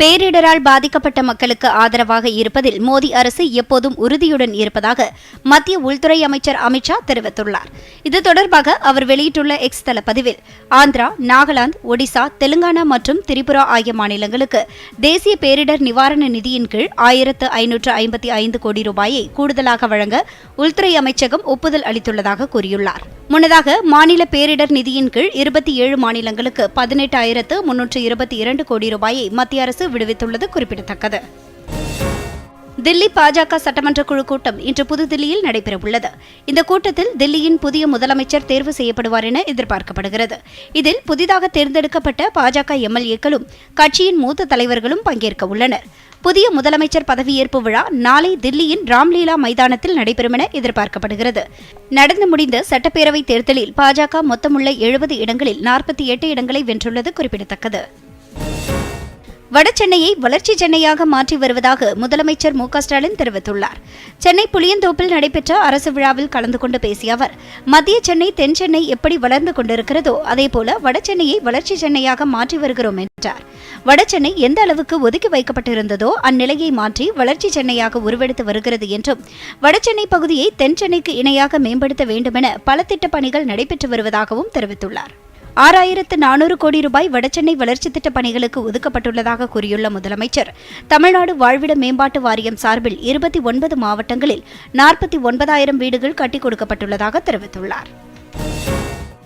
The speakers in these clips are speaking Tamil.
பேரிடரால் பாதிக்கப்பட்ட மக்களுக்கு ஆதரவாக இருப்பதில் மோடி அரசு எப்போதும் உறுதியுடன் இருப்பதாக மத்திய உள்துறை அமைச்சர் அமித்ஷா தெரிவித்துள்ளார். இது தொடர்பாக அவர் வெளியிட்டுள்ள எக்ஸ் தள பதிவில் ஆந்திரா நாகாலாந்து ஒடிசா தெலுங்கானா மற்றும் திரிபுரா ஆகிய மாநிலங்களுக்கு தேசிய பேரிடர் நிவாரண நிதியின் கீழ் ஆயிரத்து ஐநூற்று ஐம்பத்தி ஐந்து கோடி ரூபாயை கூடுதலாக வழங்க உள்துறை அமைச்சகம் ஒப்புதல் அளித்துள்ளதாக கூறியுள்ளார். முன்னதாக மாநில பேரிடர் நிதியின் கீழ் இருபத்தி ஏழு மாநிலங்களுக்கு பதினெட்டாயிரத்து முன்னூற்று இருபத்தி இரண்டு கோடி ரூபாயை மத்திய அரசு விடுவித்துள்ளது குறிப்பிடத்தக்கது. தில்லி பாஜக சட்டமன்ற குழு கூட்டம் இன்று புதுதில்லியில் நடைபெறவுள்ளது. இந்த கூட்டத்தில் தில்லியின் புதிய முதலமைச்சர் தேர்வு செய்யப்படுவார் என எதிர்பார்க்கப்படுகிறது. இதில் புதிதாக தேர்ந்தெடுக்கப்பட்ட பாஜக எம்எல்ஏக்களும் கட்சியின் மூத்த தலைவர்களும் பங்கேற்க உள்ளனர். புதிய முதலமைச்சர் பதவியேற்பு விழா நாளை தில்லியின் ராம்லீலா மைதானத்தில் நடைபெறும் என எதிர்பார்க்கப்படுகிறது. நடந்து முடிந்த சட்டப்பேரவைத் தேர்தலில் பாஜக மொத்தமுள்ள எழுபது இடங்களில் நாற்பத்தி எட்டு இடங்களை வென்றுள்ளது குறிப்பிடத்தக்கது. வடசென்னையை வளர்ச்சி சென்னையாக மாற்றி வருவதாக முதலமைச்சர் மு ஸ்டாலின் தெரிவித்துள்ளார். சென்னை புளியந்தோப்பில் நடைபெற்ற அரசு விழாவில் கலந்து கொண்டு பேசிய அவர் மத்திய சென்னை தென் சென்னை எப்படி வளர்ந்து கொண்டிருக்கிறதோ அதேபோல வடசென்னையை வளர்ச்சி சென்னையாக மாற்றி வருகிறோம் என்றார். வடசென்னை எந்த அளவுக்கு ஒதுக்கி வைக்கப்பட்டிருந்ததோ அந்நிலையை மாற்றி வளர்ச்சி சென்னையாக உருவெடுத்து வருகிறது என்றும் வடசென்னை பகுதியை தென் சென்னைக்கு இணையாக மேம்படுத்த வேண்டுமென பல திட்டப் பணிகள் நடைபெற்று வருவதாகவும் தெரிவித்துள்ளார். ஆறாயிரத்து நானூறு கோடி ரூபாய் வடசென்னை வளர்ச்சித் திட்ட பணிகளுக்கு ஒதுக்கப்பட்டுள்ளதாக கூறியுள்ள முதலமைச்சர் தமிழ்நாடு வாழ்விட மேம்பாட்டு வாரியம் சார்பில் இருபத்தி ஒன்பது மாவட்டங்களில் நாற்பத்தி ஒன்பதாயிரம் வீடுகள் கட்டிக் கொடுக்கப்பட்டுள்ளதாக தெரிவித்துள்ளார்.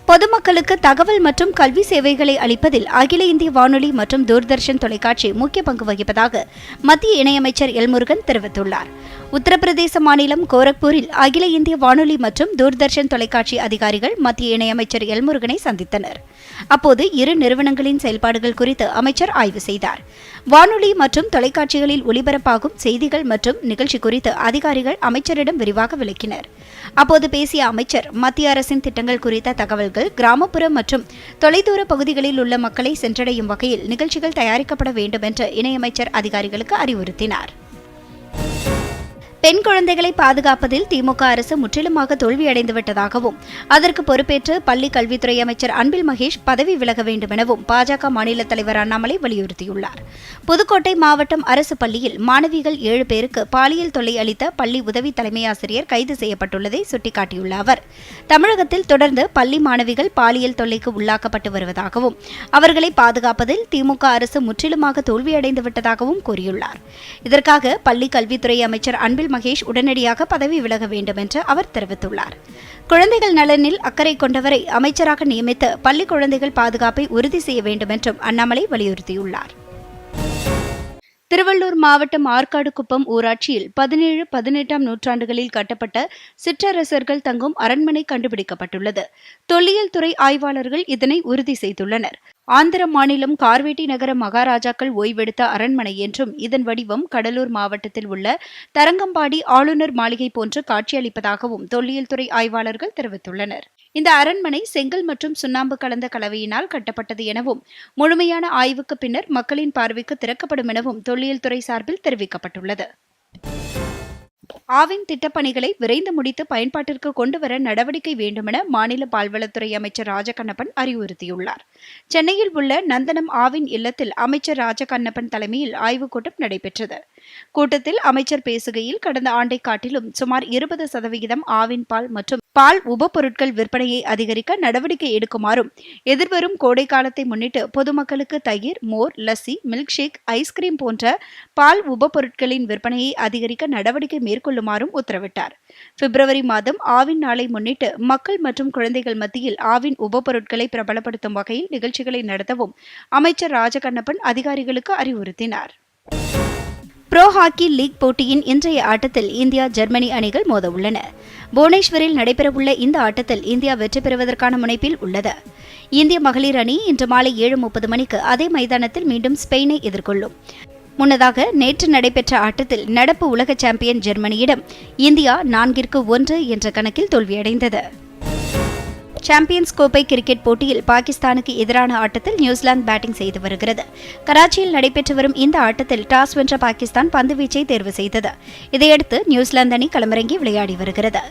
பொதுமக்களுக்கு தகவல் மற்றும் கல்வி சேவைகளை அளிப்பதில் அகில இந்திய வானொலி மற்றும் தூர்தர்ஷன் தொலைக்காட்சி முக்கிய பங்கு வகிப்பதாக மத்திய இணையமைச்சர் எல்முருகன் தெரிவித்துள்ளார். உத்தரப்பிரதேச மாநிலம் கோரக்பூரில் அகில இந்திய வானொலி மற்றும் தூர்தர்ஷன் தொலைக்காட்சி அதிகாரிகள் மத்திய இணையமைச்சர் எல்முருகனை சந்தித்தனர். அப்போது இரு நிறுவனங்களின் செயல்பாடுகள் குறித்து அமைச்சர் ஆய்வு செய்தார். வானொலி மற்றும் தொலைக்காட்சிகளில் ஒலிபரப்பாகும் செய்திகள் மற்றும் நிகழ்ச்சி குறித்து அதிகாரிகள் அமைச்சரிடம் விரிவாக விளக்கினர். அப்போது பேசிய அமைச்சர் மத்திய அரசின் திட்டங்கள் குறித்த தகவல்கள் கிராமப்புற மற்றும் தொலைதூர பகுதிகளில் உள்ள மக்களை சென்றடையும் வகையில் நிகழ்ச்சிகள் தயாரிக்கப்பட வேண்டும் என்று இணையமைச்சர் அதிகாரிகளுக்கு அறிவுறுத்தினார். பெண் குழந்தைகளை பாதுகாப்பதில் திமுக அரசு முற்றிலுமாக தோல்வியடைந்துவிட்டதாகவும் அதற்கு பொறுப்பேற்று பள்ளி கல்வித்துறை அமைச்சர் அன்பில் மகேஷ் பதவி விலக வேண்டும் எனவும் பாஜக மாநில தலைவர் அண்ணாமலை வலியுறுத்தியுள்ளார். புதுக்கோட்டை மாவட்டம் அரசு பள்ளியில் மாணவிகள் ஏழு பேருக்கு பாலியல் தொல்லை அளித்த பள்ளி உதவி தலைமையாசிரியர் கைது செய்யப்பட்டுள்ளதை சுட்டிக்காட்டியுள்ள அவர் தமிழகத்தில் தொடர்ந்து பள்ளி மாணவிகள் பாலியல் தொல்லைக்கு உள்ளாக்கப்பட்டு வருவதாகவும் அவர்களை பாதுகாப்பதில் திமுக அரசு முற்றிலுமாக தோல்வியடைந்து விட்டதாகவும் கூறியுள்ளார். இதற்காக பள்ளி கல்வித்துறை அமைச்சர் அன்பில் மகேஷ் உடனடியாக பதவி விலக வேண்டும் என்று அவர் தெரிவித்துள்ளார். குழந்தைகள் நலனில் அக்கறை கொண்டவரை அமைச்சராக நியமித்து பள்ளி குழந்தைகள் பாதுகாப்பை உறுதி செய்ய வேண்டும் என்றும் அண்ணாமலை வலியுறுத்தியுள்ளார். திருவள்ளூர் மாவட்டம் ஆற்காடுகுப்பம் ஊராட்சியில் பதினேழு பதினெட்டாம் நூற்றாண்டுகளில் கட்டப்பட்ட சிற்றரசர்கள் தங்கும் அரண்மனை கண்டுபிடிக்கப்பட்டுள்ளது. தொல்லியல் துறை ஆய்வாளர்கள் இதனை உறுதி செய்துள்ளனர். ஆந்திர மாநிலம் கார்வேட்டி நகர மகாராஜாக்கள் ஓய்வெடுத்த அரண்மனை என்றும் இதன் வடிவம் கடலூர் மாவட்டத்தில் உள்ள தரங்கம்பாடி ஆளுநர் மாளிகை போன்று காட்சியளிப்பதாகவும் தொல்லியல் துறை ஆய்வாளர்கள் தெரிவித்துள்ளனர். இந்த அரண்மனை செங்கல் மற்றும் சுண்ணாம்பு கலந்த கலவையினால் கட்டப்பட்டது எனவும் முழுமையான ஆய்வுக்கு பின்னர் மக்களின் பார்வைக்கு திறக்கப்படும் எனவும் தொல்லியல் துறை சார்பில் தெரிவிக்கப்பட்டுள்ளது. ஆவின் திட்டப்பணிகளை விரைந்து முடித்து பயன்பாட்டிற்கு கொண்டுவர நடவடிக்கை வேண்டுமென மாநில பால்வளத்துறை அமைச்சர் ராஜகண்ணப்பன் அறிவுறுத்தியுள்ளார். சென்னையில் உள்ள நந்தனம் ஆவின் இல்லத்தில் அமைச்சர் ராஜகண்ணப்பன் தலைமையில் ஆய்வுக் கூட்டம் நடைபெற்றது. கூட்டத்தில் அமைச்சர் பேசுகையில் கடந்த ஆண்டை காட்டிலும் சுமார் இருபது சதவிகிதம் ஆவின் பால் மற்றும் பால் உபப்பொருட்கள் விற்பனையை அதிகரிக்க நடவடிக்கை எடுக்குமாறும் எதிர்வரும் கோடை காலத்தை முன்னிட்டு பொதுமக்களுக்கு தயிர் மோர் lassi milk shake ice cream போன்ற பால் உபப்பொருட்களின் விற்பனையை அதிகரிக்க நடவடிக்கை மேற்கொள்ளுமாறும் உத்தரவிட்டார். பிப்ரவரி மாதம் ஆவின் நாளை முன்னிட்டு மக்கள் மற்றும் குழந்தைகள் மத்தியில் ஆவின் உபப்பொருட்களை பிரபலப்படுத்தும் வகையில் நிகழ்ச்சிகளை நடத்தவும் அமைச்சர் ராஜகண்ணப்பன் அதிகாரிகளுக்கு அறிவுறுத்தினார். ப்ரோ ஹாக்கி லீக் போட்டியின் இன்றைய ஆட்டத்தில் இந்தியா ஜெர்மனி அணிகள் மோத உள்ளன புவனேஸ்வரில் நடைபெறவுள்ள இந்த ஆட்டத்தில் இந்தியா வெற்றி பெறுவதற்கான முனைப்பில் உள்ளது. இந்திய மகளிர் அணி இன்று மாலை ஏழு முப்பது மணிக்கு அதே மைதானத்தில் மீண்டும் ஸ்பெயினை எதிர்கொள்ளும். முன்னதாக நேற்று நடைபெற்ற ஆட்டத்தில் நடப்பு உலக சாம்பியன் ஜெர்மனியிடம் இந்தியா நான்கிற்கு ஒன்று என்ற கணக்கில் தோல்வியடைந்தது. சாம்பியன்ஸ் கோப்பை கிரிக்கெட் போட்டியில் பாகிஸ்தானுக்கு எதிரான ஆட்டத்தில் நியூசிலாந்து பேட்டிங் செய்து வருகிறது. கராச்சியில் நடைபெற்று வரும் இந்த ஆட்டத்தில் டாஸ் வென்ற பாகிஸ்தான் பந்துவீச்சை தேர்வு செய்தது. இதையடுத்து நியூசிலாந்து அணி களமிறங்கி விளையாடி வருகிறது.